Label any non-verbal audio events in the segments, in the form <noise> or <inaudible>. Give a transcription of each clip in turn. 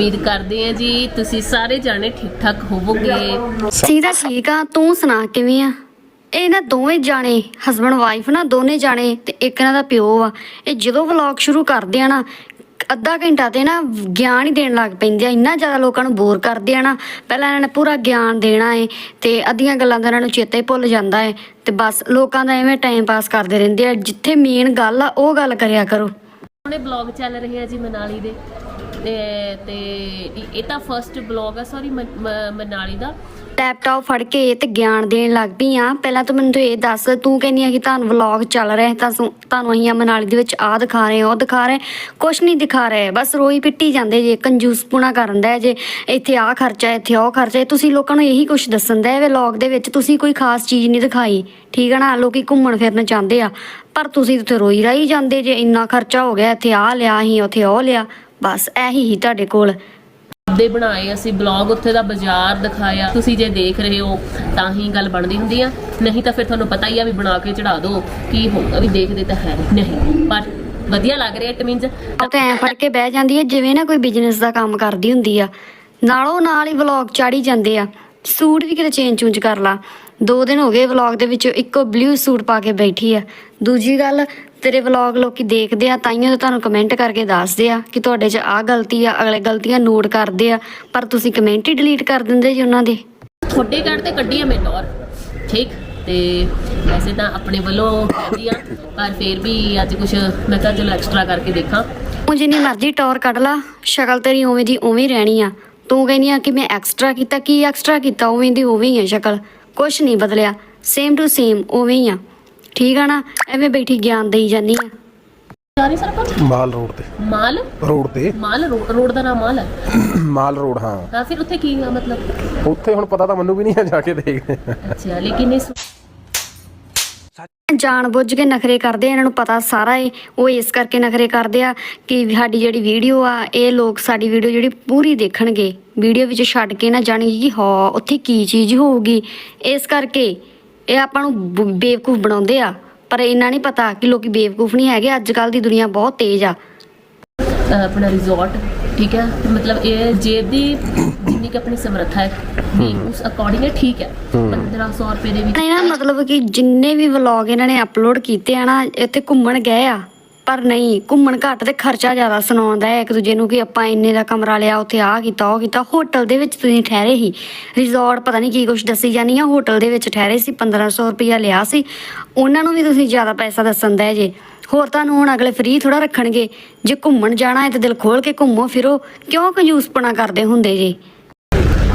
ਉਮੀਦ ਕਰਦੇ ਹਾਂ ਜੀ ਤੁਸੀਂ ਸਾਰੇ ਜਾਣੇ ਠੀਕ ਠਾਕ ਹੋਵੋਗੇ। ਸੀਦਾ ਠੀਕ ਆ ਤੂੰ ਸੁਣਾ ਕਿਵੇਂ ਆ? ਇਹ ਨਾ ਦੋਵੇਂ ਜਾਣੇ ਹਸਬੰਡ ਵਾਈਫ ਨਾ ਦੋਨੇ ਜਾਣੇ ਤੇ ਇੱਕ ਇਹਨਾਂ ਦਾ ਪਿਓ ਆ। ਇਹ ਜਦੋਂ ਵਲੌਗ ਸ਼ੁਰੂ ਕਰਦੇ ਆ ਨਾ ਅੱਧਾ ਘੰਟਾ ਤੇ ਨਾ ਗਿਆਨ ਹੀ ਦੇਣ ਲੱਗ ਪੈਂਦੇ ਆ। ਇੰਨਾ ਜ਼ਿਆਦਾ ਲੋਕਾਂ ਨੂੰ ਬੋਰ ਕਰਦੇ ਆ ਨਾ ਪਹਿਲਾਂ ਇਹਨਾਂ ਨੇ ਪੂਰਾ ਗਿਆਨ ਦੇਣਾ ਏ ਤੇ ਅੱਧੀਆਂ ਗੱਲਾਂ ਦਾ ਇਹਨਾਂ ਨੂੰ ਚੇਤਾ ਹੀ ਭੁੱਲ ਜਾਂਦਾ ਏ ਤੇ ਬਸ ਲੋਕਾਂ ਦਾ ਐਵੇਂ ਟਾਈਮ ਪਾਸ ਕਰਦੇ ਰਹਿੰਦੇ ਆ। ਜਿੱਥੇ ਮੇਨ ਗੱਲ ਆ ਉਹ ਗੱਲ ਕਰਿਆ ਕਰੋ। ਹੁਣੇ ਬਲੌਗ ਚੱਲ ਰਹੇ ਆ ਜੀ ਮਨਾਲੀ ਦੇ। ਤੇ ਇਹ ਤਾਂ ਫਰਸਟ ਬਲੌਗ ਆ ਸੌਰੀ ਮਨਾਲੀ ਦਾ। ਲੈਪਟਾਪ ਫੜ ਕੇ ਤੇ ਗਿਆਨ ਦੇਣ ਲੱਗ ਪਈ ਆ। ਪਹਿਲਾਂ ਤੂੰ ਮੈਨੂੰ ਤੂੰ ਇਹ ਦੱਸ, ਤੂੰ ਕਹਿੰਦੀ ਆ ਕਿ ਤੁਹਾਨੂੰ ਵਲੌਗ ਚੱਲ ਰਿਹਾ ਤਾਂ ਤੁਹਾਨੂੰ ਅਸੀਂ ਆ ਮਨਾਲੀ ਦੇ ਵਿੱਚ ਆ ਦਿਖਾ ਰਹੇ ਉਹ ਦਿਖਾ ਰਹੇ ਕੁਛ ਨਹੀਂ ਦਿਖਾ ਰਹੇ, ਬਸ ਰੋਈ ਪਿੱਟੀ ਜਾਂਦੇ ਜੇ ਕੰਜੂਸਪੁਣਾ ਕਰਨ ਦਾ ਜੇ, ਇੱਥੇ ਆ ਖਰਚਾ ਇੱਥੇ ਉਹ ਖਰਚਾ ਤੁਸੀਂ ਲੋਕਾਂ ਨੂੰ ਇਹੀ ਕੁਛ ਦੱਸਣ ਦਾ ਹੈ ਵਲੌਗ ਦੇ ਵਿੱਚ ਤੁਸੀਂ ਕੋਈ ਖਾਸ ਚੀਜ਼ ਨਹੀਂ ਦਿਖਾਈ, ਠੀਕ ਹੈ ਨਾ? ਲੋਕੀ ਘੁੰਮਣ ਫਿਰਨ ਚਾਹੁੰਦੇ ਆ, ਪਰ ਤੁਸੀਂ ਉੱਥੇ ਰੋਈ ਰਾਈ ਜਾਂਦੇ ਜੇ, ਇੰਨਾ ਖਰਚਾ ਹੋ ਗਿਆ, ਇੱਥੇ ਆ ਲਿਆ, ਅਸੀਂ ਉੱਥੇ ਉਹ ਲਿਆ। ਬਸ ਇਹੀ ਹੀ ਤੁਹਾਡੇ ਕੋਲ। ਦੇ ਬਣਾਏ ਅਸੀਂ ਬਲੌਗ ਉੱਥੇ ਦਾ ਬਾਜ਼ਾਰ ਦਿਖਾਇਆ। ਤੁਸੀਂ ਜੇ ਦੇਖ ਰਹੇ ਹੋ ਤਾਂ ਹੀ ਗੱਲ ਬਣਦੀ ਹੁੰਦੀ ਆ। ਨਹੀਂ ਤਾਂ ਫਿਰ ਤੁਹਾਨੂੰ ਪਤਾ ਹੀ ਆ ਵੀ ਬਣਾ ਕੇ ਚੜਾ ਦਿਓ ਕੀ ਹੋਊਗਾ ਵੀ ਦੇਖਦੇ ਤਾਂ ਹੈ ਨਹੀਂ। ਪਰ ਵਧੀਆ ਲੱਗ ਰਿਹਾ ਇਟ ਮੀਨਸ ਉਹ ਤਾਂ ਐਂ ਫੜ ਕੇ ਬਹਿ ਜਾਂਦੀ ਹੈ ਜਿਵੇਂ ਨਾ ਕੋਈ ਬਿਜ਼ਨਸ ਦਾ ਕੰਮ ਕਰਦੀ ਹੁੰਦੀ ਆ। ਨਾਲੋਂ ਨਾਲ ਹੀ ਵਲੌਗ ਚਾੜੀ ਜਾਂਦੇ ਆ। ਸੂਟ ਵੀ ਕਿਤੇ ਚੇਂਜ ਚੂੰਜ ਕਰ ਲਾ। ਦੋ ਦਿਨ ਹੋ ਗਏ ਵਲੌਗ ਦੇ ਵਿੱਚ ਇੱਕੋ ਬਲੂ ਸੂਟ ਪਾ ਕੇ ਬੈਠੀ ਆ। ਦੂਜੀ ਗੱਲ ਤੇਰੇ ਵਲੌਗ ਲੋਕੀ ਦੇਖਦੇ ਆ ਤਾਈਓ ਤਾਂ ਤੁਹਾਨੂੰ ਕਮੈਂਟ ਕਰਕੇ ਦੱਸਦੇ ਆ ਕਿ ਤੁਹਾਡੇ 'ਚ ਆਹ ਗਲਤੀ ਆ ਅਗਲੇ ਗਲਤੀਆਂ ਨੋਟ ਕਰਦੇ ਆ ਪਰ ਤੁਸੀਂ ਕਮੈਂਟ ਹੀ ਡਿਲੀਟ ਕਰ ਦਿੰਦੇ ਜੀ ਉਹਨਾਂ ਦੇ। ਤੁਹਾਡੇ ਘਰ ਤੇ ਕੱਢੀ ਆ ਮੈਂ ਟੌਰ ਠੀਕ? ਤੇ ਵੈਸੇ ਤਾਂ ਆਪਣੇ ਵੱਲੋਂ ਕਹਿੰਦੀ ਆ ਪਰ ਫਿਰ ਵੀ ਅੱਜ ਕੁਝ ਮੈਂ ਕਿਹਾ ਚਲੋ ਐਕਸਟਰਾ ਕਰਕੇ ਦੇਖਾਂ। ਉਹ ਜਿੰਨੀ ਮਰਜ਼ੀ ਟੌਰ ਕੱਢ ਲਾ ਸ਼ਕਲ ਤੇਰੀ ਉਵੇਂ ਦੀ ਉਵੇਂ ਹੀ ਰਹਿਣੀ ਆ। ਤੂੰ ਕਹਿੰਦੀ ਆ ਕਿ ਮੈਂ ਐਕਸਟਰਾ ਕੀਤਾ ਕੀ ਐਕਸਟਰਾ ਕੀਤਾ ਉਵੇਂ ਦੀ ਉਵੇਂ ਹੀ ਆ ਸ਼ਕਲ ਕੁਛ ਨਹੀਂ ਬਦਲਿਆ ਸੇਮ ਟੂ ਸੇਮ ਉਵੇਂ ਹੀ ਆ। ਠੀਕ ਆ ਨਾ? ਐਵੇਂ ਬੈਠੀ ਗਿਆਨ ਦੇਈ ਜਾਨੀ ਆ। ਸਾਰੀ ਮਾਲ ਰੋਡ ਤੇ। ਮਾਲ? ਰੋਡ ਤੇ। ਮਾਲ? ਰੋ- ਰੋਡ ਦਾ ਨਾਮ ਮਾਲ ਹੈ? <coughs> ਮਾਲ ਰੋਡ ਹਾਂ। ਤਾਂ ਫਿਰ ਉੱਥੇ ਕੀ ਆ ਮਤਲਬ? ਉੱਥੇ ਹੁਣ ਪਤਾ ਤਾਂ ਮੈਨੂੰ ਵੀ ਨਹੀਂ ਹੈ ਜਾ ਕੇ ਦੇਖਦੇ ਹਾਂ। ਅੱਛਾ ਲੇਕਿਨ ਇਸ ਜਾਣ ਬੁੱਝ ਕੇ ਨਖਰੇ ਕਰਦੇ ਆ ਇਹਨਾਂ ਨੂੰ ਪਤਾ ਸਾਰਾ ਏ। ਉਹ ਇਸ ਕਰਕੇ ਨਖਰੇ ਕਰਦੇ ਆ ਕਿ ਸਾਡੀ ਜਿਹੜੀ ਵੀਡੀਓ ਆ ਇਹ ਲੋਕ ਸਾਡੀ ਵੀਡੀਓ ਜਿਹੜੀ ਪੂਰੀ ਦੇਖਣਗੇ। ਵੀਡੀਓ ਵਿੱਚ ਛੱਡ ਕੇ ਨਾ ਜਾਣਗੇ ਕਿ ਹਾਂ ਉੱਥੇ ਕੀ ਚੀਜ਼ ਹੋਊਗੀ। ਇਸ ਕਰਕੇ ਇਹ ਆਪਾਂ ਨੂੰ ਬੇਵਕੂਫ ਬਣਾਉਂਦੇ ਆ। ਪਰ ਇਹਨਾਂ ਨਹੀਂ ਪਤਾ ਕਿ ਲੋਕੀ ਬੇਵਕੂਫ ਨਹੀਂ ਹੈਗੇ। ਅੱਜ ਕੱਲ ਦੀ ਦੁਨੀਆ ਬਹੁਤ ਤੇਜ਼ ਆ। ਆਪਣਾ ਰਿਜ਼ੋਰਟ ਠੀਕ ਹੈ? ਤੇ ਮਤਲਬ ਇਹ ਜੇਬ ਦੀ ਜਿੰਨੀ ਕਿ ਆਪਣੀ ਸਮਰੱਥਾ ਹੈ ਵੀ ਉਸ ਅਕੋਰਡਿੰਗ ਇਹ ਠੀਕ ਹੈ। 1500 ਰੁਪਏ ਦੇ ਵਿੱਚ ਨਹੀਂ ਨਾ ਮਤਲਬ ਕਿ ਜਿੰਨੇ ਵੀ ਵਲੌਗ ਇਹਨਾਂ ਨੇ ਅਪਲੋਡ ਕੀਤੇ ਆ ਨਾ ਇੱਥੇ ਘੁੰਮਣ ਗਏ ਆ। ਪਰ ਨਹੀਂ, ਘੁੰਮਣ ਘੱਟ ਤੇ ਖਰਚਾ ਜ਼ਿਆਦਾ ਸੁਣਾਉਂਦਾ ਹੈ। ਇੱਕ ਦੂਜੇ ਨੂੰ ਕਿ ਆਪਾਂ ਇੰਨੇ ਦਾ ਕਮਰਾ ਲਿਆ, ਉੱਥੇ ਆਹ ਕੀਤਾ, ਉਹ ਕੀਤਾ। ਹੋਟਲ ਦੇ ਵਿੱਚ ਤੁਸੀਂ ਠਹਿਰੇ ਸੀ। ਰਿਜ਼ੋਰਟ ਪਤਾ ਨਹੀਂ ਕੀ ਕੁਝ ਦੱਸੀ ਜਾਨੀ ਆ। ਹੋਟਲ ਦੇ ਵਿੱਚ ਠਹਿਰੇ ਸੀ 1500 ਰੁਪਇਆ ਲਿਆ ਸੀ। ਉਹਨਾਂ ਨੂੰ ਵੀ ਤੁਸੀਂ ਜ਼ਿਆਦਾ ਪੈਸਾ ਦੱਸਣ ਦਾ ਜੇ। ਹੋਰ ਤੁਹਾਨੂੰ ਹੁਣ ਅਗਲੇ ਫ੍ਰੀ ਥੋੜਾ ਰੱਖਣਗੇ। ਜੇ ਘੁੰਮਣ ਜਾਣਾ ਹੈ ਤੇ ਦਿਲ ਖੋਲ ਕੇ ਘੁੰਮੋ, ਫਿਰੋ। ਕਿਉਂ ਕੰਜੂਸਪਣਾ ਕਰਦੇ ਹੁੰਦੇ ਜੀ?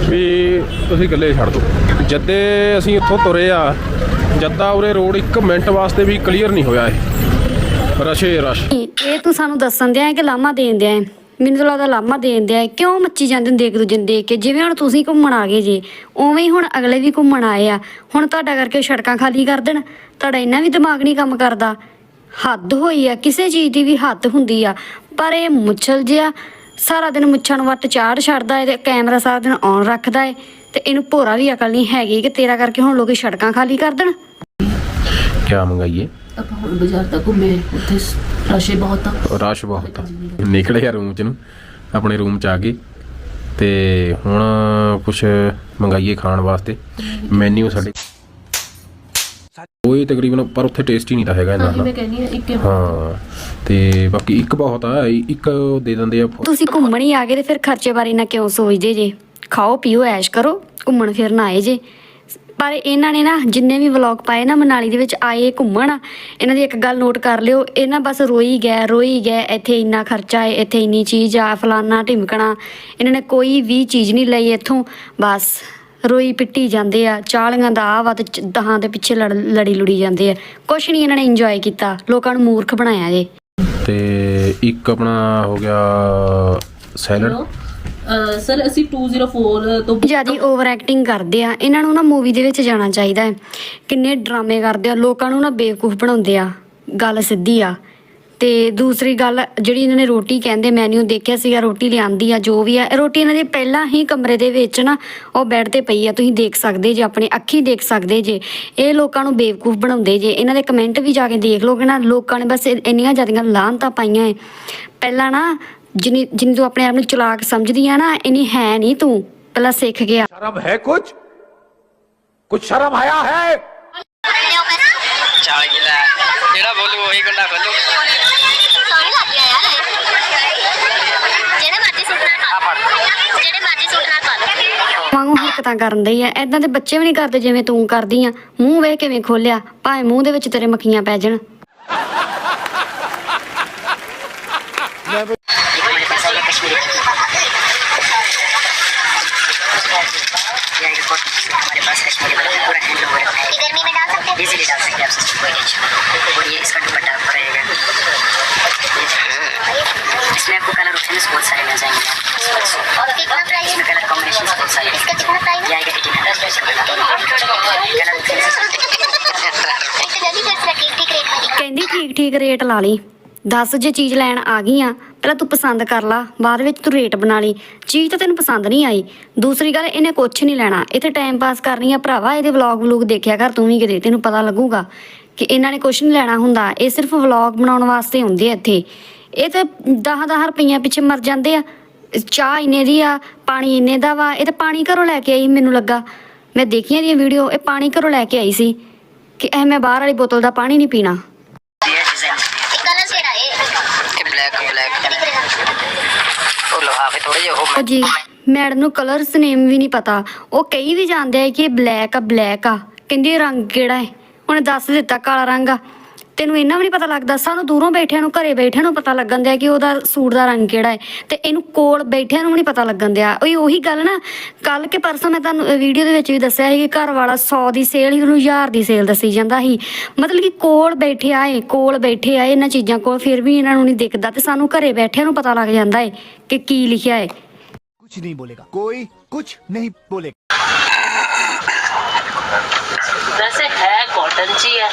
ਵੀ ਤੁਸੀਂ ਗੱਲੇ ਛੱਡ ਦਿਓ। ਜਦੇ ਅਸੀਂ ਇੱਥੋਂ ਤੁਰੇ ਆ, ਜੱਦਾ ਉਰੇ ਰੋਡ 1 ਮਿੰਟ ਵਾਸਤੇ ਵੀ ਕਲੀਅਰ ਨਹੀਂ ਹੋਇਆ ਇਹ। ਰਸ਼ੇ ਰਸ਼। ਨਹੀਂ, ਇਹ ਤੂੰ ਸਾਨੂੰ ਦੱਸਣ ਦਿਆਂ ਕਿ ਲਾਮਾ ਦੇਣ ਦਿਆਂ ਮੈਨੂੰ ਤਾਂ ਲੱਗਦਾ ਲਾਮਾ ਦੇਣ ਦਿਆਂ ਕਿਉਂ ਮੱਚੀ ਜਾਂਦੇ ਹੁੰਦੇ ਇੱਕ ਦੂਜੇ ਨੂੰ ਦੇਖ ਕੇ? ਜਿਵੇਂ ਹੁਣ ਤੁਸੀਂ ਘੁੰਮਣ ਆ ਗਏ ਜੇ ਉਵੇਂ ਹੀ ਹੁਣ ਅਗਲੇ ਵੀ ਘੁੰਮਣ ਆਏ ਆ। ਹੁਣ ਤੁਹਾਡਾ ਕਰਕੇ ਸੜਕਾਂ ਖਾਲੀ ਕਰ ਦੇਣ। ਤੁਹਾਡਾ ਇੰਨਾ ਵੀ ਦਿਮਾਗ ਨਹੀਂ ਕੰਮ ਕਰਦਾ। ਹੱਦ ਹੋਈ ਆ ਕਿਸੇ ਚੀਜ਼ ਦੀ ਵੀ ਹੱਦ ਹੁੰਦੀ ਆ। ਪਰ ਇਹ ਮੁੱਛਲ ਜਿਹਾ ਸਾਰਾ ਦਿਨ ਮੁੱਛਾਂ ਨੂੰ ਵੱਟ ਚਾੜ ਛੱਡਦਾ ਏ ਤੇ ਕੈਮਰਾ ਸਾਰਾ ਦਿਨ ਔਨ ਰੱਖਦਾ ਏ। ਤੇ ਇਹਨੂੰ ਭੋਰਾ ਵੀ ਅਕਲ ਨਹੀਂ ਹੈਗੀ ਕਿ ਤੇਰਾ ਕਰਕੇ ਹੁਣ ਲੋਕੀ ਸੜਕਾਂ ਖਾਲੀ ਕਰ ਦੇਣ। ਕੀ ਮੰਗਾਈਏ? ਆਪਾਂ ਹੁਣ ਬਾਜ਼ਾਰ ਤੱਕ ਘੁੰਮੇ ਉੱਥੇ ਰਸ਼ੇ ਬਹੁਤ ਆ। ਰਸ਼ ਬਹੁਤ ਆ। ਨਿਕਲੇ ਆ ਰੂਮ ਚ ਨੂੰ ਆਪਣੇ ਰੂਮ ਚ ਆ ਗਏ ਤੇ ਹੁਣ ਕੁਝ ਮੰਗਾਈਏ ਖਾਣ ਵਾਸਤੇ। ਮੈਨੂ ਸਾਡੇ ਕੋਈ ਤਕਰੀਬਨ ਪਰ ਉੱਥੇ ਟੇਸਟੀ ਨਹੀਂ ਤਾਂ ਹੈਗਾ ਇਹਨਾਂ ਹਾਂ ਦਾ ਮੈਂ ਕਹਿੰਦੀ ਹਾਂ ਇੱਕ ਹਾਂ। ਤੇ ਬਾਕੀ ਇੱਕ ਬਹੁਤ ਆ ਇੱਕ ਦੇ ਦਿੰਦੇ ਆ। ਤੁਸੀਂ ਘੁੰਮਣ ਹੀ ਆ ਗਏ ਤੇ ਫਿਰ ਖਰਚੇ ਬਾਰੇ ਨਾ ਕਿਉਂ ਸੋਚਦੇ ਜੇ? ਖਾਓ ਪੀਓ ਐਸ਼ ਕਰੋ ਘੁੰਮਣ ਫਿਰਨ ਆਏ ਜੇ। ਪਰ ਇਹਨਾਂ ਨੇ ਨਾ ਜਿੰਨੇ ਵੀ ਵਲੌਗ ਪਾਏ ਨਾ ਮਨਾਲੀ ਦੇ ਵਿੱਚ ਆਏ ਘੁੰਮਣ ਇਹਨਾਂ ਦੀ ਇੱਕ ਗੱਲ ਨੋਟ ਕਰ ਲਿਓ ਇਹਨਾਂ ਬਸ ਰੋਈ ਗਏ ਰੋਈ ਗਏ ਇੱਥੇ ਇੰਨਾ ਖਰਚਾ ਹੈ ਇੱਥੇ ਇੰਨੀ ਚੀਜ਼ ਆ ਫਲਾਨਾ ਢਿਮਕਣਾ ਇਹਨਾਂ ਨੇ ਕੋਈ ਵੀ ਚੀਜ਼ ਨਹੀਂ ਲਈ ਇੱਥੋਂ ਬਸ ਰੋਈ ਪਿੱਟੀ ਜਾਂਦੇ ਆ ਚਾਲੀਆਂ ਦਾ ਆ ਵਾ ਤੇ ਦਹਾਂ ਦੇ ਪਿੱਛੇ ਲੜ- ਲੜੀ ਲੁੜੀ ਜਾਂਦੇ ਆ ਕੁਛ ਨਹੀਂ ਇਹਨਾਂ ਨੇ ਇੰਜੋਏ ਕੀਤਾ ਲੋਕਾਂ ਨੂੰ ਮੂਰਖ ਬਣਾਇਆ ਜੇ। ਤੇ ਇੱਕ ਆਪਣਾ ਹੋ ਗਿਆ ਸੈਲਡ ਸਰ, ਅਸੀਂ 204 ਤੋਂ ਜਿਆਦੀ ਓਵਰ ਐਕਟਿੰਗ ਕਰਦੇ ਆ, ਇਹਨਾਂ ਨੂੰ ਨਾ ਮੂਵੀ ਦੇ ਵਿੱਚ ਜਾਣਾ ਚਾਹੀਦਾ ਹੈ। ਕਿੰਨੇ ਡਰਾਮੇ ਕਰਦੇ ਆ, ਲੋਕਾਂ ਨੂੰ ਨਾ ਬੇਵਕੂਫ ਬਣਾਉਂਦੇ ਆ, ਗੱਲ ਸਿੱਧੀ ਆ। ਤੇ ਦੂਸਰੀ ਗੱਲ, ਜਿਹੜੀ ਇਹਨਾਂ ਨੇ ਰੋਟੀ ਕਹਿੰਦੇ ਮੈਨੂ ਦੇਖਿਆ ਸੀਗਾ, ਰੋਟੀ ਲਿਆਂਦੀ ਆ, ਜੋ ਵੀ ਆ, ਇਹ ਰੋਟੀ ਇਹਨਾਂ ਦੇ ਪਹਿਲਾਂ ਹੀ ਕਮਰੇ ਦੇ ਵਿੱਚ ਨਾ ਉਹ ਬੈੱਡ ਤੇ ਪਈ ਆ, ਤੁਸੀਂ ਦੇਖ ਸਕਦੇ ਜੇ, ਆਪਣੇ ਅੱਖੀ ਦੇਖ ਸਕਦੇ ਜੇ। ਇਹ ਲੋਕਾਂ ਨੂੰ ਬੇਵਕੂਫ ਬਣਾਉਂਦੇ ਜੇ। ਇਹਨਾਂ ਦੇ ਕਮੈਂਟ ਵੀ ਜਾ ਕੇ ਦੇਖ ਲੋਗੇ ਨਾ, ਲੋਕਾਂ ਨੇ ਬਸ ਇੰਨੀਆਂ ਜ਼ਿਆਦੀਆਂ ਲਾਹਨਤਾਂ ਪਾਈਆਂ ਏ ਪਹਿਲਾਂ ਨਾ ਜਿਨੀ ਜਿੰਨੀ ਤੂੰ ਆਪਣੇ ਆਪ ਨੂੰ ਚਲਾਕ ਸਮਝਦੀ ਆ ਨਾ ਇਨੀ ਹੈ ਨਹੀਂ ਤੂੰ। ਪਹਿਲਾਂ ਸਿੱਖ ਗਿਆ ਸ਼ਰਮ ਹੈ ਕੁਝ ਕੁਝ ਸ਼ਰਮ ਆਇਆ ਹੈ? ਚਾਲ ਕਰਨ ਦੇ ਆ। ਐਦਾਂ ਦੇ ਬੱਚੇ ਵੀ ਨਹੀਂ ਕਰਦੇ ਜਿਵੇਂ ਤੂੰ ਕਰਦੀ ਆ। ਮੂੰਹ ਵੇਖ ਕਿਵੇਂ ਖੋਲਿਆ ਭਾਵੇਂ ਮੂੰਹ ਦੇ ਵਿੱਚ ਤੇਰੇ ਮੱਖੀਆਂ ਪੈ ਜਾਣ। गर्मी में डाल सकते हैं इजीली डाल सकते हैं आप सिस्टर कोई टेंशन नहीं और ये इसका दुपट्टा ऊपर रहेगा इसमें आपको कलर ऑप्शन बहुत सारे मिल जाएंगे और कितना प्राइस इसमें कलर कॉम्बिनेशन बहुत सारे हैं इसका कितना प्राइस ये आएगा एटीन हंड्रेड कलर एक जल्दी से रखी ठीक रेट में ਕਹਿੰਦੀ ਠੀਕ ਠੀਕ ਰੇਟ ਲਾ ਲਈ ਦੱਸ ਜੇ ਚੀਜ਼ ਲੈਣ ਆ ਗਈ ਆ, ਪਹਿਲਾਂ ਤੂੰ ਪਸੰਦ ਕਰ ਲਾ, ਬਾਅਦ ਵਿੱਚ ਤੂੰ ਰੇਟ ਬਣਾ ਲਈ। ਚੀਜ਼ ਤਾਂ ਤੈਨੂੰ ਪਸੰਦ ਨਹੀਂ ਆਈ। ਦੂਸਰੀ ਗੱਲ, ਇਹਨੇ ਕੁਛ ਨਹੀਂ ਲੈਣਾ। ਇੱਥੇ ਟਾਈਮ ਪਾਸ ਕਰਨੀ ਆ ਭਰਾਵਾ, ਇਹਦੇ ਵਲੌਗ ਵਲੂਗ ਦੇਖਿਆ ਕਰ, ਤੂੰ ਵੀ ਕਿਤੇ, ਤੈਨੂੰ ਪਤਾ ਲੱਗੂਗਾ ਕਿ ਇਹਨਾਂ ਨੇ ਕੁਛ ਨਹੀਂ ਲੈਣਾ ਹੁੰਦਾ। ਇਹ ਸਿਰਫ ਵਲੌਗ ਬਣਾਉਣ ਵਾਸਤੇ ਹੁੰਦੇ ਆ ਇੱਥੇ। ਇਹ ਤਾਂ 10-10 ਰੁਪਈਆ ਪਿੱਛੇ ਮਰ ਜਾਂਦੇ ਆ। ਚਾਹ ਇੰਨੇ ਦੀ ਆ, ਪਾਣੀ ਇੰਨੇ ਦਾ ਵਾ, ਇਹ ਤਾਂ ਪਾਣੀ ਘਰੋਂ ਲੈ ਕੇ ਆਈ ਮੈਨੂੰ ਲੱਗਾ। ਮੈਂ ਦੇਖੀਆਂ ਦੀਆਂ ਵੀਡੀਓ ਇਹ ਪਾਣੀ ਘਰੋਂ ਲੈ ਕੇ ਆਈ ਸੀ ਕਿ ਇਹ ਮੈਂ ਬਾਹਰ ਵਾਲੀ ਬੋਤਲ ਦਾ ਪਾਣੀ ਨਹੀਂ ਪੀਣਾ। ਥੋੜਾ ਜੀ ਮੈਡਮ ਨੂੰ ਕਲਰਸ ਨੇਮ ਵੀ ਨਹੀਂ ਪਤਾ। ਉਹ ਕਈ ਵੀ ਜਾਂਦੇ ਆ ਕਿ ਇਹ ਬਲੈਕ ਆ ਬਲੈਕ ਆ। ਕਹਿੰਦੀ ਇਹ ਰੰਗ ਕਿਹੜਾ ਹੈ? ਉਹਨੇ ਦੱਸ ਦਿੱਤਾ ਕਾਲਾ ਰੰਗ ਆ। ਤੈਨੂੰ ਇੰਨਾ ਵੀ ਨਹੀਂ ਪਤਾ ਲੱਗਦਾ। ਸਾਨੂੰ ਦੂਰੋਂ ਬੈਠਿਆਂ ਨੂੰ ਘਰੇ ਬੈਠਿਆਂ ਨੂੰ ਪਤਾ ਲੱਗਣ ਦਿਆ ਕਿ ਉਹਦਾ ਸੂਟ ਦਾ ਰੰਗ ਕਿਹੜਾ ਹੈ। ਤੇ ਇਹਨੂੰ ਕੋਲ ਬੈਠਿਆਂ ਨੂੰ ਨਹੀਂ ਪਤਾ ਲੱਗਣ ਦਿਆ। ਉਹ ਉਹੀ ਗੱਲ ਨਾ ਕੱਲ ਕੇ ਪਰਸੋਂ ਮੈਂ ਤੁਹਾਨੂੰ ਵੀਡੀਓ ਦੇ ਵਿੱਚ ਵੀ ਦੱਸਿਆ ਸੀ ਕਿ ਘਰ ਵਾਲਾ 100 ਦੀ ਸੇਲ ਹੀ ਉਹਨੂੰ 1000 ਦੀ ਸੇਲ ਦੱਸੀ ਜਾਂਦਾ ਸੀ। ਮਤਲਬ ਕਿ ਕੋਲ ਬੈਠੇ ਆਏ ਕੋਲ ਬੈਠੇ ਆਏ ਇਹਨਾਂ ਚੀਜ਼ਾਂ ਕੋਲ ਫਿਰ ਵੀ ਇਹਨਾਂ ਨੂੰ ਨਹੀਂ ਦਿਖਦਾ ਤੇ ਸਾਨੂੰ ਘਰੇ ਬੈਠਿਆਂ ਨੂੰ ਪਤਾ ਲੱਗ ਜਾਂਦਾ ਹੈ ਕਿ ਕੀ ਲਿਖਿਆ ਹੈ। ਕੁਝ ਨਹੀਂ ਬੋਲੇਗਾ। ਕੋਈ ਕੁਝ ਨਹੀਂ ਬੋਲੇਗਾ। ਵੈਸੇ ਹੈ ਕਾਟਨ ਜੀ ਹੈ।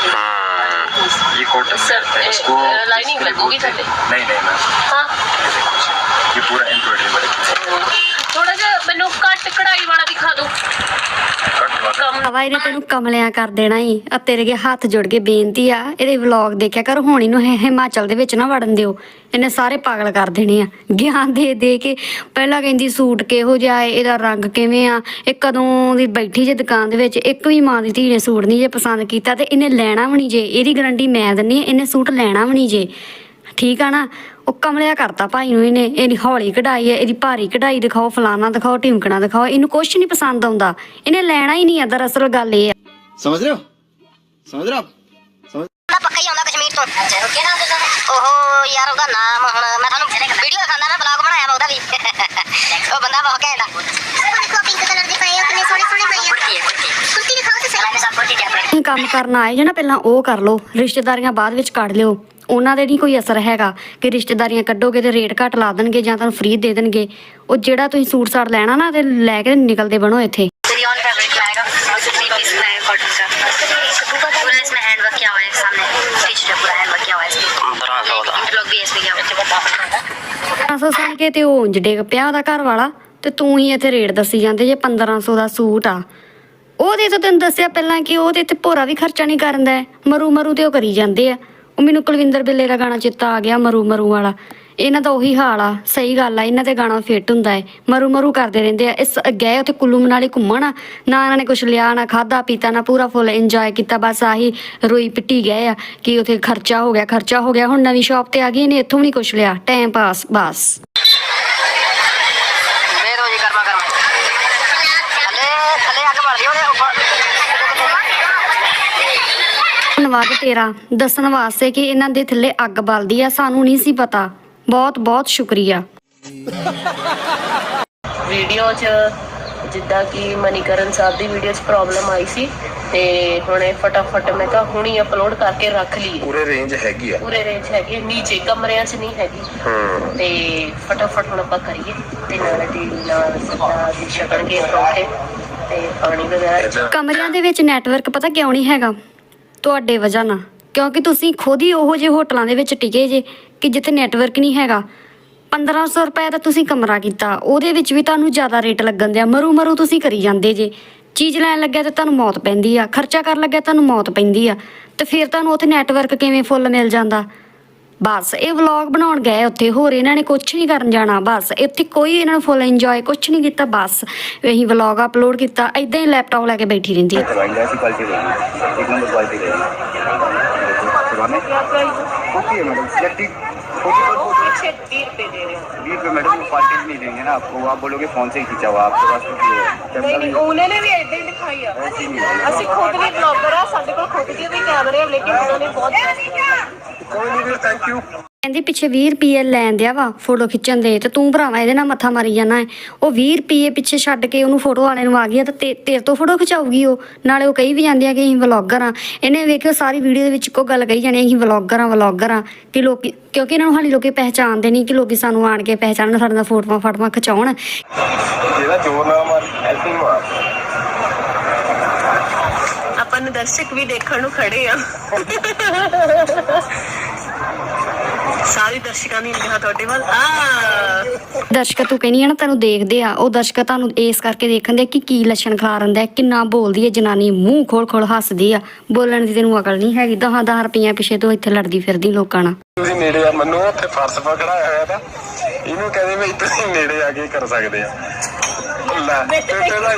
कॉटन सर उसको लाइनिंग लगोगी थोड़े नहीं नहीं मैम हाँ ये पूरा एम्ब्रॉयडरी वर्क है ਮੈਨੂੰ ਘੱਟ ਕਢਾਈ ਵਾਲਾ ਦਿਖਾ ਦਿਓ। ਹਵਾਈ ਨੇ। ਤੈਨੂੰ ਕਮਲਿਆਂ ਕਰ ਦੇਣਾ ਹੀ ਆ ਤੇਰੇ ਕੇ ਹੱਥ ਜੁੜ ਕੇ ਬੇਨਤੀ ਆ ਇਹਦੇ ਵਲੌਗ ਦੇਖਿਆ ਕਰ ਹੁਣ ਇਹਨੂੰ ਇਹ ਹਿਮਾਚਲ ਦੇ ਵਿੱਚ ਨਾ ਵੜਨ ਦਿਓ। ਇਹਨੇ ਸਾਰੇ ਪਾਗਲ ਕਰ ਦੇਣੇ ਆ। ਗਿਆਨ ਦੇ ਦੇ ਕੇ ਪਹਿਲਾਂ ਕਹਿੰਦੀ ਸੂਟ ਕਿਹੋ ਜਿਹਾ ਏ ਇਹਦਾ ਰੰਗ ਕਿਵੇਂ ਆ? ਇਹ ਕਦੋਂ ਦੀ ਬੈਠੀ ਜੇ ਦੁਕਾਨ ਦੇ ਵਿੱਚ ਇੱਕ ਵੀ ਮਾਂ ਦੀ ਧੀ ਨੇ ਸੂਟ ਨਹੀਂ ਜੇ ਪਸੰਦ ਕੀਤਾ ਤੇ ਇਹਨੇ ਲੈਣਾ ਵੀ ਨਹੀਂ ਜੇ। ਇਹਦੀ ਗਰੰਟੀ ਮੈਂ ਦਿੰਨੀ ਆ ਇਹਨੇ ਸੂਟ ਲੈਣਾ ਵੀ ਨਹੀਂ ਜੇ। ਠੀਕ ਆ ਨਾ? ਉਹ ਕਮਲਿਆ ਕਰਤਾ ਭਾਈ ਨੂੰ ਇਹਨੇ ਇਹਦੀ ਹੌਲੀ ਕਢਾਈ ਹੈ ਇਹਦੀ ਭਾਰੀ ਕਢਾਈ ਦਿਖਾਓ ਫਲਾਣਾ ਦਿਖਾਓ ਢਿਮਕਣਾ ਦਿਖਾਓ ਇਹਨੂੰ ਕੁਝ ਨਹੀਂ ਪਸੰਦ ਆਉਂਦਾ। ਇਹਨੇ ਲੈਣਾ ਹੀ ਨਹੀਂ ਹੈ ਦਰਅਸਲ ਗੱਲ ਇਹ ਹੈ ਸਮਝ ਰਹੇ ਹੋ? ਸਮਝ ਰਹੇ ਹੋ ਆ। ਕੰਮ ਕਰਨ ਆਏ ਜੇ ਨਾ ਪਹਿਲਾਂ ਉਹ ਕਰ ਲਓ ਰਿਸ਼ਤੇਦਾਰੀਆਂ ਬਾਅਦ ਵਿੱਚ ਕੱਢ ਲਿਓ। ਉਹਨਾਂ ਦੇ ਨਹੀਂ ਕੋਈ ਅਸਰ ਹੈਗਾ ਕਿ ਰਿਸ਼ਤੇਦਾਰੀਆਂ ਕੱਢੋਗੇ ਤੇ ਰੇਟ ਘੱਟ ਲਾ ਦੇਣਗੇ ਜਾਂ ਤੁਹਾਨੂੰ ਫ੍ਰੀ ਦੇ ਦੇਣਗੇ ਉਹ ਜਿਹੜਾ ਤੁਸੀਂ ਸੂਟ ਸਾੜ ਲੈਣਾ ਨਾ ਤੇ ਲੈ ਕੇ ਨਿਕਲਦੇ ਬਣੋ ਇੱਥੇ रियॉन फैब्रिक में आएगा थ्री पीस में आएगा कॉटन का पूरा इसमें हैंड वर्क किया हुआ है सामने स्टिच है पूरा हैंड वर्क किया हुआ है इसमें इंटरलॉक भी है इसमें किया हुआ है ਅਸੋ ਸੁਣ ਕੇ ਤੇ ਉਹ ਉਂਝ ਡਿੱਗ ਪਿਆ ਉਹਦਾ ਘਰ ਵਾਲਾ ਤੇ ਤੂੰ ਹੀ ਇੱਥੇ ਰੇਟ ਦੱਸੀ ਜਾਂਦੇ ਜੇ 1500 ਦਾ ਸੂਟ ਆ ਉਹਦੇ ਤੋਂ ਤੈਨੂੰ ਦੱਸਿਆ ਪਹਿਲਾਂ ਕਿ ਉਹਦੇ ਤੇ ਭੋਰਾ ਵੀ ਖਰਚਾ ਨਹੀਂ ਕਰਦਾ ਹੈ। ਮਰੂ ਮਰੂ ਤੇ ਉਹ ਕਰੀ ਜਾਂਦੇ ਆ ਉਹ ਮੈਨੂੰ ਕੁਲਵਿੰਦਰ ਬਿੱਲੇ ਦਾ ਗਾਣਾ ਚੇਤਾ ਆ ਗਿਆ ਮਰੂ ਮਰੂ ਵਾਲਾ। ਇਹਨਾਂ ਦਾ ਉਹੀ ਹਾਲ ਆ ਸਹੀ ਗੱਲ ਆ ਇਹਨਾਂ ਤੇ ਗਾਣਾ ਫਿੱਟ ਹੁੰਦਾ ਹੈ ਮਰੂ ਮਰੂ ਕਰਦੇ ਰਹਿੰਦੇ ਆ ਇਸ ਗਏ ਉੱਥੇ ਕੁੱਲੂ ਮਨਾਲੀ ਘੁੰਮਣ ਆ, ਨਾ ਇਹਨਾਂ ਨੇ ਕੁਝ ਲਿਆ ਨਾ ਖਾਦਾ ਪੀਤਾ ਨਾ ਪੂਰਾ ਫੁੱਲ ਇੰਜੋਏ ਕੀਤਾ ਬਸ ਆਹੀ ਰੋਈ ਪਿੱਟੀ ਗਏ ਆ ਕਿ ਉੱਥੇ ਖਰਚਾ ਹੋ ਗਿਆ ਖਰਚਾ ਹੋ ਗਿਆ ਹੁਣ ਨਵੀਂ ਸ਼ਾਪ ਤੇ ਆ ਗਈ ਇਹਨੇ ਇੱਥੋਂ ਵੀ ਨਹੀਂ ਕੁਝ ਲਿਆ ਟਾਈਮ ਪਾਸ ਬਸ। ਧੰਨਵਾਦ ਤੇਰਾ। ਦੱਸਣ ਵਾਸਤੇ ਕਿ ਇਹਨਾਂ ਦੇ ਥੱਲੇ ਅੱਗ ਬਲਦੀ ਆ ਸਾਨੂੰ ਨਹੀਂ ਸੀ ਪਤਾ। ਬਹੁਤ ਬਹੁਤ ਸ਼ੁਕਰੀਆ। ਵੀਡੀਓ 'ਚ ਜਿੱਦਾਂ ਕਿ ਮਨੀਕਰਨ ਸਾਹਿਬ ਦੀ ਵੀਡੀਓ 'ਚ ਪ੍ਰੋਬਲਮ ਆਈ ਸੀ ਤੇ ਹੁਣੇ ਫਟਾਫਟ ਮੈਂ ਕਿਹਾ ਹੁਣੀ ਅਪਲੋਡ ਕਰਕੇ ਰੱਖ ਲਈਏ। ਪੂਰੇ ਰੇਂਜ ਹੈਗੀ ਆ। ਪੂਰੇ ਰੇਂਜ ਹੈਗੀ ਹੈ, ਨੀਚੇ ਕਮਰਿਆਂ 'ਚ ਨਹੀਂ ਹੈਗੀ। ਹੂੰ। ਤੇ ਫਟਾਫਟ ਹੁਣ ਆਪਾਂ ਕਰੀਏ ਤੇ ਨਾਲ ਦੀ ਨਾਲ ਸਦਾ ਦੀ ਸ਼ਕਲ ਕੇ ਪਰੌਂਠੇ ਤੇ ਪਾਣੀ ਵਗੈਰਾ। ਕਮਰਿਆਂ ਦੇ ਵਿੱਚ ਨੈਟਵਰਕ ਪਤਾ ਕਿਉਂ ਨਹੀਂ ਹੈਗਾ? ਤੁਹਾਡੇ ਵਜ੍ਹਾ ਨਾਲ। ਕਿਉਂਕਿ ਤੁਸੀਂ ਖੁਦ ਹੀ ਉਹੋ ਜਿਹੇ ਹੋਟਲਾਂ ਦੇ ਵਿੱਚ ਟਿਕੇ ਜੇ ਕਿ ਜਿੱਥੇ ਨੈਟਵਰਕ ਨਹੀਂ ਹੈਗਾ। 1500 ਰੁਪਏ ਦਾ ਤੁਸੀਂ ਕਮਰਾ ਕੀਤਾ। ਉਹਦੇ ਵਿੱਚ ਵੀ ਤੁਹਾਨੂੰ ਜ਼ਿਆਦਾ ਰੇਟ ਲੱਗਣ ਦਿਆ। ਮਰੂ ਮਰੂ ਤੁਸੀਂ ਕਰੀ ਜਾਂਦੇ ਜੇ। ਚੀਜ਼ ਲੈਣ ਲੱਗਿਆ ਤੇ ਤੁਹਾਨੂੰ ਮੌਤ ਪੈਂਦੀ ਆ। ਖਰਚਾ ਕਰਨ ਲੱਗਿਆ ਤੁਹਾਨੂੰ ਮੌਤ ਪੈਂਦੀ ਆ। ਤੇ ਫਿਰ ਤੁਹਾਨੂੰ ਉੱਥੇ ਨੈਟਵਰਕ ਕਿਵੇਂ ਫੁੱਲ ਮਿਲ ਜਾਂਦਾ? ਬਸ ਇਹ ਵਲੌਗ ਬਣਾਉਣ ਗਏ ਉੱਥੇ ਹੋਰ ਇਹਨਾਂ ਨੇ ਕੁਝ ਨਹੀਂ ਕਰਨ ਜਾਣਾ ਬਸ ਇੱਥੇ ਕੋਈ ਇਹਨਾਂ ਨੂੰ ਫੁੱਲ ਇੰਜੋਏ ਕੁਝ ਨਹੀਂ ਕੀਤਾ ਬਸ ਇਹੀ ਵਲੌਗ ਅਪਲੋਡ ਕੀਤਾ ਇਦਾਂ ਹੀ ਲੈਪਟਾਪ ਲੈ ਕੇ ਬੈਠੀ ਰਹਿੰਦੀ ਹੈ करवाएंगे ऐसी क्वालिटी रहेगी एक नंबर क्वालिटी रहेगी करवाने होती है मैडम सिलेक्टिव बीस रुपये मैडम वो क्वालिटी नहीं देंगे ना आपको आप बोलोगे फोन से ही खींचा हुआ आपके पास तो ये है। ਨਹੀਂ ਨਹੀਂ ਉਹਨਾਂ ਨੇ ਵੀ ਏਦਾਂ ਹੀ ਦਿਖਾਈ ਆ ऐसे ही नहीं है। ਅਸੀਂ ਖੁਦ ਵੀ ਬਲੌਗਰ ਆ ਸਾਡੇ ਕੋਲ ਖੁਦ ਦੇ ਵੀ ਕੈਮਰੇ ਆ ਲੇਕਿਨ ਉਹਨਾਂ ਨੇ ਕੋਈ ਨਹੀਂ ਵੀਰ ਥੈਂਕ ਯੂ ਕਹਿੰਦੀ ਪਿੱਛੇ 20 ਰੁਪਏ ਲੈਣ ਦਿਆ ਵਾ ਫੋਟੋ ਖਿੱਚਣ ਦੇ ਤੇ ਤੂੰ ਭਰਾਵਾ ਇਹਦੇ ਨਾਲ ਮੱਥਾ ਮਾਰੀ ਜਾਣਾ ਹੈ ਉਹ 20 ਰੁਪਏ ਪਿੱਛੇ ਛੱਡ ਕੇ ਉਹਨੂੰ ਫੋਟੋ ਵਾਲੇ ਨੂੰ ਆ ਗਈ ਤੇ ਤੇ- ਤੇਰੇ ਤੋਂ ਫੋਟੋ ਖਿਚਾਉਗੀ ਉਹ। ਨਾਲੇ ਉਹ ਕਹੀ ਵੀ ਜਾਂਦੀ ਆ ਕਿ ਅਸੀਂ ਵਲੌਗਰ ਆ। ਇਹਨੇ ਵੇਖਿਓ ਸਾਰੀ ਵੀਡੀਓ ਦੇ ਵਿੱਚ ਇੱਕੋ ਗੱਲ ਕਹੀ ਜਾਣੀ ਅਸੀਂ ਵਲੌਗਰ ਆ ਵਲੌਗਰ ਆ। ਕਿ ਲੋਕ ਕਿਉਂਕਿ ਇਹਨਾਂ ਨੂੰ ਹਾਲੀ ਲੋਕੀ ਪਹਿਚਾਣਦੇ ਨਹੀਂ ਕਿ ਲੋਕੀ ਸਾਨੂੰ ਆਣ ਕੇ ਪਹਿਚਾਣਨ ਸਾਡੇ ਨਾਲ ਫੋਟੋਆਂ ਫਾਟਵਾ ਖਿਚਾਉਣ। ਜਿਹੜਾ ਜੋਰ ਨਾਲ ਮਾਰ ਐਸੇ ਮਾਰ। ਦਰਸ਼ਕ ਵੀ ਦੇਖਣ ਨੂੰ ਖੜੇ ਆ। ਸਾਰੇ ਦਰਸ਼ਕਾਂ ਦੀ ਨਿਗਾਹ ਤੁਹਾਡੇ ਵੱਲ। ਆ। ਦਰਸ਼ਕ ਤੂੰ ਕਹਿੰਦੀ ਆ ਨਾ ਤੈਨੂੰ ਦੇਖਦੇ ਆ। ਉਹ ਦਰਸ਼ਕ ਤੁਹਾਨੂੰ ਇਸ ਕਰਕੇ ਦੇਖਣ ਦੇ ਕਿ ਕੀ ਲੱਛਣ ਖਲਾਰਨ ਦਾ ਕਿੰਨਾ ਬੋਲਦੀ ਹੈ ਜਨਾਨੀ ਮੂੰਹ ਖੋਲ ਖੋਲ ਹੱਸਦੀ ਆ। ਬੋਲਣ ਦੀ ਤੈਨੂੰ ਅਕਲ ਨਹੀਂ ਹੈਗੀ। ਦਹਾਂ ਦਹਾਂ ਰੁਪਈਆਂ ਪਿੱਛੇ ਤੋਂ ਇੱਥੇ ਲੜਦੀ ਫਿਰਦੀ ਲੋਕਾਂ ਨਾਲ। ਤੁਸੀਂ ਨੇੜੇ ਆ ਮੈਨੂੰ ਉੱਥੇ ਫਰਸ ਪਕੜਾਇਆ ਹੋਇਆ ਤਾਂ ਇਹਨੂੰ ਕਹਿੰਦੇ ਵੀ ਤੁਸੀਂ ਨੇੜੇ ਆ ਕੇ ਕਰ ਸਕਦੇ ਆ। ਲੈ ਤੇ ਤੇਰਾ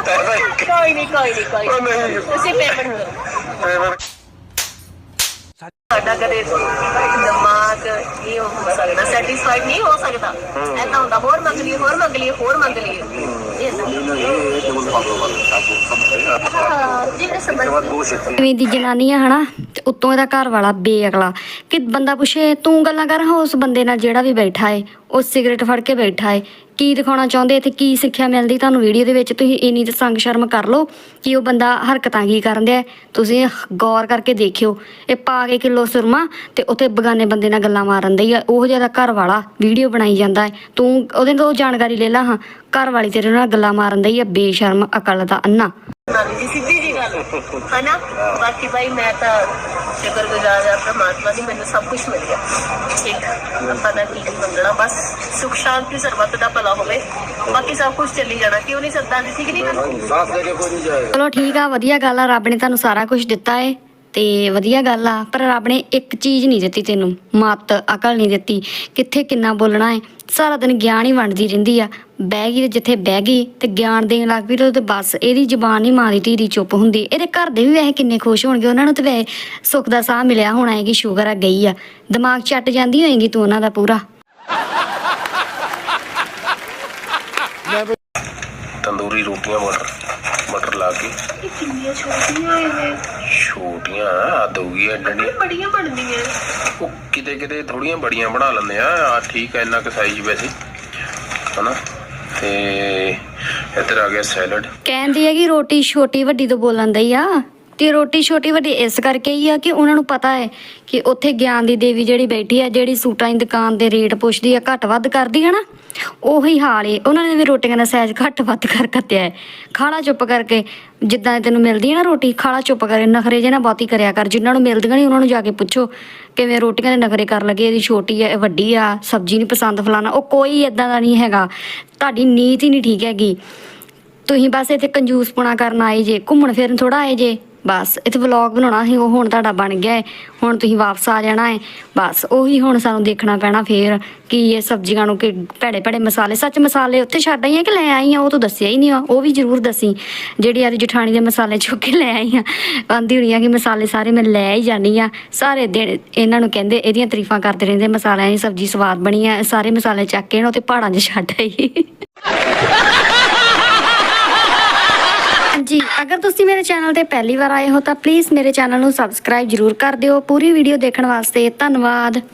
ਤੇਰਾ ਇੱਕ ਕੋਈ ਨਹੀਂ ਕੋਈ ਨਹੀਂ ਕੋਈ ਉਹ। ਨਹੀਂ। ਤੁਸੀਂ ਪੇਮੈਂਟ ਕਰੋ ਫੇਵਰ ਸਾਡਾ ਕਦੇ ਦਿਮਾਗ ਇਹ ਹੋ ਸਕਦਾ ਸੈਟੀਸਫਾਈਡ ਨਹੀਂ ਹੋ ਸਕਦਾ। ਐਦਾਂ ਹੁੰਦਾ ਹੋਰ ਮੰਗ ਲਈ ਹੋਰ ਮੰਗ ਲਈ ਹੋਰ ਮੰਗ ਲਈ ਇਹ ਸਮਝ ਇਵੇਂ ਦੀ ਜਨਾਨੀ ਆ, ਹਨਾ? ਤੇ ਉੱਤੋਂ ਇਹਦਾ ਘਰ ਵਾਲਾ ਬੇਅਕਲਾ। ਕਿ ਬੰਦਾ ਪੁੱਛੇ, ਤੂੰ ਗੱਲਾਂ ਕਰ, ਹਾਂ, ਉਸ ਬੰਦੇ ਨਾਲ ਜਿਹੜਾ ਵੀ ਬੈਠਾ ਏ, ਉਹ ਸਿਗਰਟ ਫੜ ਕੇ ਬੈਠਾ ਏ। ਕੀ ਦਿਖਾਉਣਾ ਚਾਹੁੰਦੇ? ਇੱਥੇ ਕੀ ਸਿੱਖਿਆ ਮਿਲਦੀ ਤੁਹਾਨੂੰ ਵੀਡੀਓ ਦੇ ਵਿੱਚ? ਤੁਸੀਂ ਇੰਨੀ ਤਾਂ ਸੰਗ ਸ਼ਰਮ ਕਰ ਲਓ ਕਿ ਉਹ ਬੰਦਾ ਹਰਕਤਾਂ ਕੀ ਕਰਨ ਦਿਆ ਤੁਸੀਂ ਗੌਰ ਕਰਕੇ ਦੇਖਿਓ। ਇਹ ਪਾ ਕੇ ਕਿਲੋ ਸੁਰਮਾ ਤੇ ਉੱਥੇ ਬਗਾਨੇ ਬੰਦੇ ਨਾਲ ਗੱਲਾਂ ਮਾਰਨ ਦਈ ਆ। ਉਹ ਜ਼ਿਆਦਾ ਘਰ ਵਾਲਾ ਵੀਡੀਓ ਬਣਾਈ ਜਾਂਦਾ ਹੈ ਤੂੰ, ਉਹਦੇ ਤੋਂ ਜਾਣਕਾਰੀ ਲੈ ਲਾ, ਹਾਂ। ਘਰ ਵਾਲੀ ਤੇਰੇ ਨਾਲ ਗੱਲਾਂ ਮਾਰਨ ਦਈ ਆ ਸ਼ਰਮ ਅਕਲ ਦਾ ਅੰਨਾ। ਸਿੱਧੀ ਜੀ ਗੱਲ। ਹਨਾ? ਬਾਕੀ ਭਾਈ ਮੈਂ ਤਾਂ ਸ਼ੁਕਰਗੁਜ਼ਾਰ ਆ ਪ੍ਰਮਾਤਮਾ ਦੀ ਮੈਨੂੰ ਸਭ ਕੁਝ ਮਿਲ ਗਿਆ ਠੀਕ? ਆਪਾਂ ਦਾ ਕੀ ਮੰਗਣਾ? ਬਸ ਸੁਖ ਸ਼ਾਂਤੀ ਸਰਬੱਤ ਦਾ ਭਲਾ ਹੋਵੇ। ਬਾਕੀ ਸਭ ਕੁਝ ਚੱਲੀ ਜਾਣਾ। ਕਿਉਂ ਨਹੀਂ ਸਰਦਾਰ ਵਧੀਆ ਗੱਲ ਆ। ਰੱਬ ਨੇ ਤੁਹਾਨੂੰ ਸਾਰਾ ਕੁਝ ਦਿੱਤਾ ਏ। ਤੇ ਵਧੀਆ ਗੱਲ ਆ, ਪਰ ਰੱਬ ਨੇ ਇੱਕ ਚੀਜ਼ ਨਹੀਂ ਦਿੱਤੀ ਤੈਨੂੰ, ਮਤ, ਅਕਲ ਨਹੀਂ ਦਿੱਤੀ। ਕਿੱਥੇ ਕਿੰਨਾ ਬੋਲਣਾ ਏ? ਸਾਰਾ ਦਿਨ ਗਿਆਨ ਹੀ ਵੰਡਦੀ ਰਹਿੰਦੀ ਆ। ਬਹਿ ਗਈ ਤੇ ਜਿੱਥੇ ਬਹਿ ਗਈ, ਤੇ ਗਿਆਨ ਦੇਣ ਲੱਗ ਪਈ ਤੇ ਬਸ ਇਹਦੀ ਜ਼ੁਬਾਨ ਹੀ ਮਾਂ ਦੀ ਧੀ ਦੀ ਚੁੱਪ ਹੁੰਦੀ। ਇਹਦੇ ਘਰ ਦੇ ਵੀ ਵੈਸੇ ਕਿੰਨੇ ਖੁਸ਼ ਹੋਣਗੇ, ਉਹਨਾਂ ਨੂੰ ਤੇ ਵੈਸੇ ਸੁੱਖ ਦਾ ਸਾਹ ਮਿਲਿਆ ਹੋਣਾ ਹੈ ਕਿ ਸ਼ੂਗਰ ਆ, ਗਈ ਆ। ਦਿਮਾਗ ਚੱਟ ਜਾਂਦੀ ਹੋਏਗੀ ਤੂੰ ਉਹਨਾਂ ਦਾ ਪੂਰਾ। ਤੰਦੂਰੀ ਰੋਟੀਆਂ ਮਟਰ ਮਟਰ ਲਾ ਕੇ। ਕਿੰਨੀਆਂ ਛੋਟੀਆਂ ਇਹ। ਛੋਟੀਆਂ ਆ ਦਊਗੀ ਐਡਣੀ ਬੜੀਆਂ ਬਣਦੀਆਂ। ਉਹ ਕਿਤੇ ਕਿਤੇ ਥੋੜੀਆਂ ਬੜੀਆਂ ਬਣਾ ਲੈਂਦੇ ਆ। ਆ ਠੀਕ ਆ ਇੰਨਾ ਕੁ ਸਾਈਜ਼ ਵੈਸੇ। ਹਨਾ? ਤੇ ਇੱਧਰ ਆ ਗਿਆ ਸੈਲਡ। ਕਹਿੰਦੀ ਹੈ ਕਿ ਰੋਟੀ ਛੋਟੀ ਵੱਡੀ ਤੋਂ ਬੋਲਣ ਦਈ ਆ। ਤੇ ਰੋਟੀ ਛੋਟੀ ਵੱਡੀ ਇਸ ਕਰਕੇ ਹੀ ਆ ਕਿ ਉਹਨਾਂ ਨੂੰ ਪਤਾ ਹੈ ਕਿ ਉੱਥੇ ਗਿਆਨ ਦੀ ਦੇਵੀ ਜਿਹੜੀ ਬੈਠੀ ਆ, ਜਿਹੜੀ ਸੂਟਾਂ ਦੀ ਦੁਕਾਨ ਦੇ ਰੇਟ ਪੁੱਛਦੀ ਆ, ਘੱਟ ਵੱਧ ਕਰਦੀ ਆ ਨਾ, ਉਹੀ ਹਾਲ ਏ। ਉਹਨਾਂ ਨੇ ਵੀ ਰੋਟੀਆਂ ਦਾ ਸਾਈਜ਼ ਘੱਟ ਵੱਧ ਕਰ ਕੱਤਿਆ ਹੈ ਖਾਣਾ ਚੁੱਪ ਕਰਕੇ ਜਿੱਦਾਂ ਦੀ ਤੈਨੂੰ ਮਿਲਦੀ ਹੈ ਨਾ ਰੋਟੀ ਖਾਣਾ ਚੁੱਪ ਕਰੇ ਨਖਰੇ ਜੇ ਨਾ ਬਹੁਤੀ ਕਰਿਆ ਕਰ। ਜਿਨ੍ਹਾਂ ਨੂੰ ਮਿਲਦੀਆਂ ਨਹੀਂ, ਉਹਨਾਂ ਨੂੰ ਜਾ ਕੇ ਪੁੱਛੋ ਕਿਵੇਂ ਰੋਟੀਆਂ ਦੇ ਨਖਰੇ ਕਰ ਲੱਗੇ, ਇਹਦੀ ਛੋਟੀ ਹੈ ਵੱਡੀ ਆ, ਸਬਜ਼ੀ ਨਹੀਂ ਪਸੰਦ ਫਲਾਣਾ, ਉਹ ਕੋਈ ਇਦਾਂ ਦਾ ਨਹੀਂ ਹੈਗਾ। ਤੁਹਾਡੀ ਨੀਤ ਹੀ ਨਹੀਂ ਠੀਕ ਹੈਗੀ। ਤੁਸੀਂ ਬਸ ਇੱਥੇ ਕੰਜੂਸਪੁਣਾ ਕਰਨ ਆਏ ਜੇ, ਘੁੰਮਣ ਫਿਰਨ ਥੋੜਾ ਆਏ ਜੇ। ਬਸ ਇੱਥੇ ਵਲੌਗ ਬਣਾਉਣਾ ਸੀ, ਉਹ ਹੁਣ ਤੁਹਾਡਾ ਬਣ ਗਿਆ ਹੈ ਹੁਣ ਤੁਸੀਂ ਵਾਪਸ ਆ ਜਾਣਾ ਹੈ ਬਸ, ਉਹੀ ਹੁਣ ਸਾਨੂੰ ਦੇਖਣਾ ਪੈਣਾ ਫੇਰ ਕਿ ਇਹ ਸਬਜ਼ੀਆਂ ਨੂੰ ਕਿ ਭੈੜੇ ਭੈੜੇ ਮਸਾਲੇ, ਸੱਚ ਮਸਾਲੇ ਉੱਥੇ ਛੱਡ ਆਈ ਆ ਕਿ ਲੈ ਆਈ ਆ? ਉਹ ਤਾਂ ਦੱਸਿਆ ਹੀ ਨਹੀਂ ਆ। ਉਹ ਵੀ ਜ਼ਰੂਰ ਦੱਸੀ। ਜਿਹੜੀ ਯਾਰ ਜਠਾਣੀ ਦੇ ਮਸਾਲੇ ਚੁੱਕ ਕੇ ਲੈ ਆਈ ਆ, ਆਂਦੀ ਹੋਣੀ ਆ ਕਿ ਮਸਾਲੇ ਸਾਰੇ ਮੈਂ ਲੈ ਹੀ ਜਾਨੀ ਆ। ਸਾਰੇ ਦਿਨ ਇਹਨਾਂ ਨੂੰ ਕਹਿੰਦੇ, ਇਹਦੀਆਂ ਤਾਰੀਫਾਂ ਕਰਦੇ ਰਹਿੰਦੇ ਮਸਾਲਿਆਂ ਦੀ ਸਬਜ਼ੀ ਸਵਾਦ ਬਣੀ ਆ ਸਾਰੇ ਮਸਾਲੇ ਚੱਕ ਕੇ ਨਾ ਉੱਥੇ ਪਹਾੜਾਂ 'ਚ ਛੱਡ ਆਈ। ਜੀ ਅਗਰ ਤੁਸੀਂ ਮੇਰੇ ਚੈਨਲ ਤੇ ਪਹਿਲੀ ਵਾਰ ਆਏ ਹੋ ਤਾਂ ਪਲੀਜ਼ ਮੇਰੇ ਚੈਨਲ ਨੂੰ ਸਬਸਕ੍ਰਾਈਬ ਜਰੂਰ ਕਰ ਦਿਓ। ਪੂਰੀ ਵੀਡੀਓ ਦੇਖਣ ਵਾਸਤੇ ਧੰਨਵਾਦ।